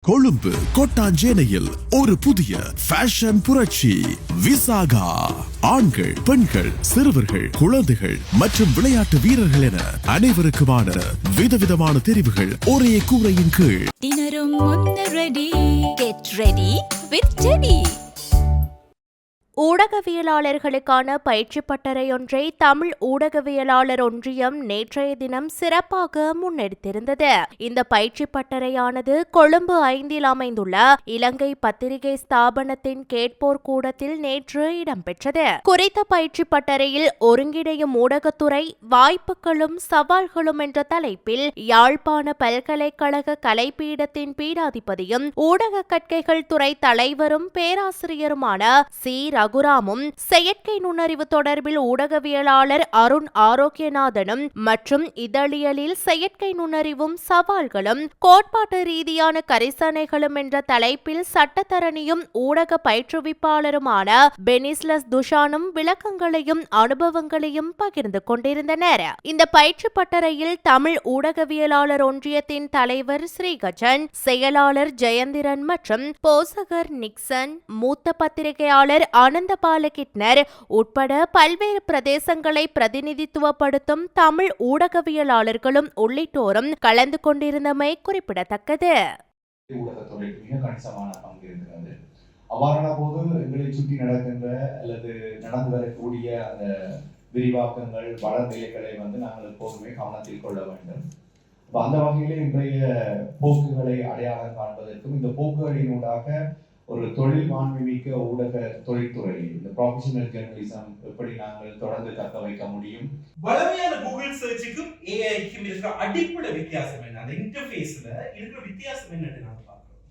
கொழும்பு கொட்டாஞ்சேனையில் ஒரு புதிய ஃபேஷன் புரட்சி. விசாகா. ஆண்கள் பெண்கள் சிறுவர்கள் குழந்தைகள் மற்றும் விளையாட்டு வீரர்கள் என அனைவருக்குமான விதவிதமான தெரிவுகள் ஒரே கூரையின் கீழ். தினரும் ரெடி கெட் ரெடி வித் ஊடகவியலாளர்களுக்கான பயிற்சி பட்டறையொன்றை தமிழ் ஊடகவியலாளர் ஒன்றியம் நேற்றைய தினம் சிறப்பாக முன்னெடுத்திருந்தது. இந்த பயிற்சி பட்டறையானது கொழும்பு ஐந்தில் அமைந்துள்ள இலங்கை பத்திரிகை ஸ்தாபனத்தின் கேட்போர் கூடத்தில் நேற்று இடம்பெற்றது. குறித்த பயிற்சி பட்டறையில் ஒருங்கிணையும் ஊடகத்துறை வாய்ப்புகளும் சவால்களும் என்ற தலைப்பில் யாழ்ப்பாண பல்கலைக்கழக கலைப்பீடத்தின் பீடாதிபதியும் ஊடக கற்கைகள் துறை தலைவரும் பேராசிரியருமான சி. ரகுராமும் செயற்கை நுண்ணறிவு தொடர்பில் ஊடகவியலாளர் அருண் ஆரோக்கியநாதனும் மற்றும் இதழியலில் செயற்கை நுண்ணறிவும் சவால்களும் கோட்பாட்டு ரீதியான கரிசனைகளும் என்ற தலைப்பில் சட்டத்தரணியும் ஊடக பயிற்றுவிப்பாளருமான பெனிஸ்லஸ் துஷானும் விளக்கங்களையும் அனுபவங்களையும் பகிர்ந்து கொண்டிருந்தனர். இந்த பயிற்சி பட்டறையில் தமிழ் ஊடகவியலாளர் ஒன்றியத்தின் தலைவர் ஸ்ரீகஜன் செயலாளர் ஜெயந்திரன் மற்றும் போசகர் நிக்சன் மூத்த பத்திரிகையாளர் ஆனந்த பாலகிட்னர் உட்பட பல்வேறு பிரதேசங்களை பிரதிநிதித்துவப்படுத்தும் தமிழ் ஊடகவியலாளர்களும் உள்ளிட்டோரும் கலந்து கொண்டிருந்தமை குறிப்பிடத்தக்கது. அவ்வாறான போது எங்களை சுற்றி நடக்கின்ற அல்லது நடந்து வரக்கூடிய அந்த விரிவாக்கங்கள் வளர்நிலைகளை வந்து நாங்கள் எப்போதுமே கவனத்தில் கொள்ள வேண்டும். அப்ப அந்த வகையிலே இன்றைய போக்குகளை அடையாளம் காண்பதற்கும் இந்த போக்குகளினூடாக ஒரு தொழில் மாண்புமிக்க ஊடக தொழில்துறை. இந்த ப்ரொஃபஷனல் ஜெர்னலிசம் எப்படி நாங்கள் தொடர்ந்து தக்க வைக்க முடியும்? வளமையான கூகுள் சர்ச்சுக்கும் ஏஐக்கும் இருக்கிற அடிப்படை வித்தியாசம் என்ன? அந்த இன்டர்ஃபேஸ்ல இருக்கிற வித்தியாசம் என்னன்னு நாங்கள் பார்க்கிறோம்.